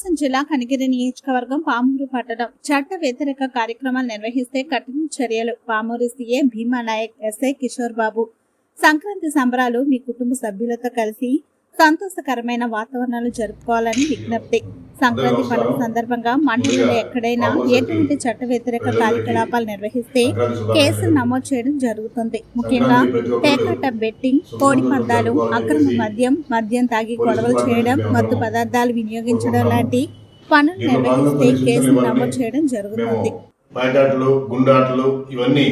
ప్రకాశం జిల్లా కనిగిరి నియోజకవర్గం పామూరు పట్టణం. చట్ట వ్యతిరేక కార్యక్రమాలు నిర్వహిస్తే కఠిన చర్యలు. Pamuru CA Bhima Nayak SI Kishore Babu. Sankranti సంబరాలు మీ కుటుంబ సభ్యులతో కలిసి సంతోషకరమైన వాతావరణాలు జరుపుకోవాలని విజ్ఞప్తి. సంక్రాంతి పండుగ సందర్భంగా మండలంలో ఎక్కడైనా ఎటువంటి చట్ట వ్యతిరేక కార్యకలాపాలు నిర్వహిస్తే కేసులు నమోదు చేయడం జరుగుతుంది. ముఖ్యంగా పేకాట బెట్టింగ్ కోడి పందాలు అక్రమ మద్యం మద్యం తాగి గొడవలు చేయడం మత్తు పదార్థాలు వినియోగించడం లాంటి పనులు నిర్వహిస్తే కేసులు నమోదు చేయడం జరుగుతుంది. గుండాటలు ఇవన్నీ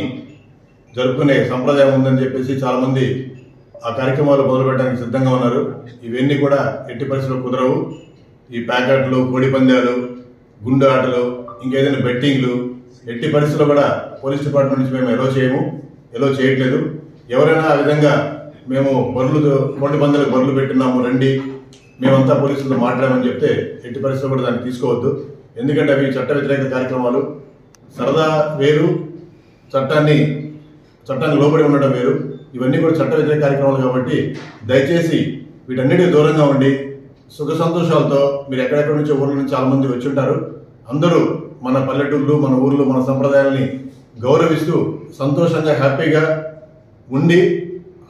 జరుపుకునే సంప్రదాయం ఉందని చెప్పేసి చాలా మంది ఆ కార్యక్రమాలు మొదలుపెట్టడానికి సిద్ధంగా ఉన్నారు. ఇవన్నీ కూడా ఎట్టి పరిస్థితుల్లో కుదరవు. ఈ ప్యాకెట్లు కోడి పందాలు గుండు ఆటలు ఇంకేదైనా బెట్టింగ్లు ఎట్టి పరిస్థితుల్లో కూడా పోలీస్ డిపార్ట్మెంట్ నుంచి మేము ఎలో చేయము ఎలో చేయట్లేదు. ఎవరైనా ఆ విధంగా మేము బరులు కోడి పందాలకు బరులు పెట్టినాము రండి మేమంతా పోలీసులతో మాట్లాడమని చెప్తే ఎట్టి పరిస్థితుల్లో కూడా దాన్ని తీసుకోవద్దు. ఎందుకంటే అవి చట్ట వ్యతిరేక కార్యక్రమాలు. సరదా వేరు చట్టాన్ని చట్టానికి లోబడి ఉండడం వేరు. ఇవన్నీ కూడా చట్ట వ్యతిరేక కార్యక్రమాలు కాబట్టి దయచేసి వీటన్నిటికీ దూరంగా ఉండి సుఖ సంతోషాలతో మీరు ఎక్కడెక్కడి నుంచి ఊర్ల నుంచి చాలామంది వచ్చి ఉంటారు. అందరూ మన పల్లెటూళ్ళు మన ఊర్లు మన సంప్రదాయాల్ని గౌరవిస్తూ సంతోషంగా హ్యాపీగా ఉండి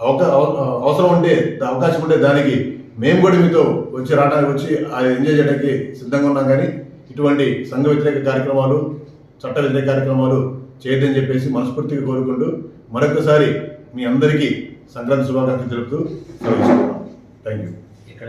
అవకా అవ- అవసరం ఉంటే అవకాశం ఉంటే దానికి మేము కూడా మీతో వచ్చి రావడానికి వచ్చి అది ఎంజాయ్ చేయడానికి సిద్ధంగా ఉన్నాం. కానీ ఇటువంటి సంఘ వ్యతిరేక కార్యక్రమాలు చట్ట వ్యతిరేక కార్యక్రమాలు చేయొద్దని చెప్పేసి మనస్ఫూర్తిగా కోరుకుంటూ మరొకసారి మీ అందరికీ సంక్రాంతి శుభాకాంక్షలు తెలుపుతూ థ్యాంక్ యూ ఇక్కడ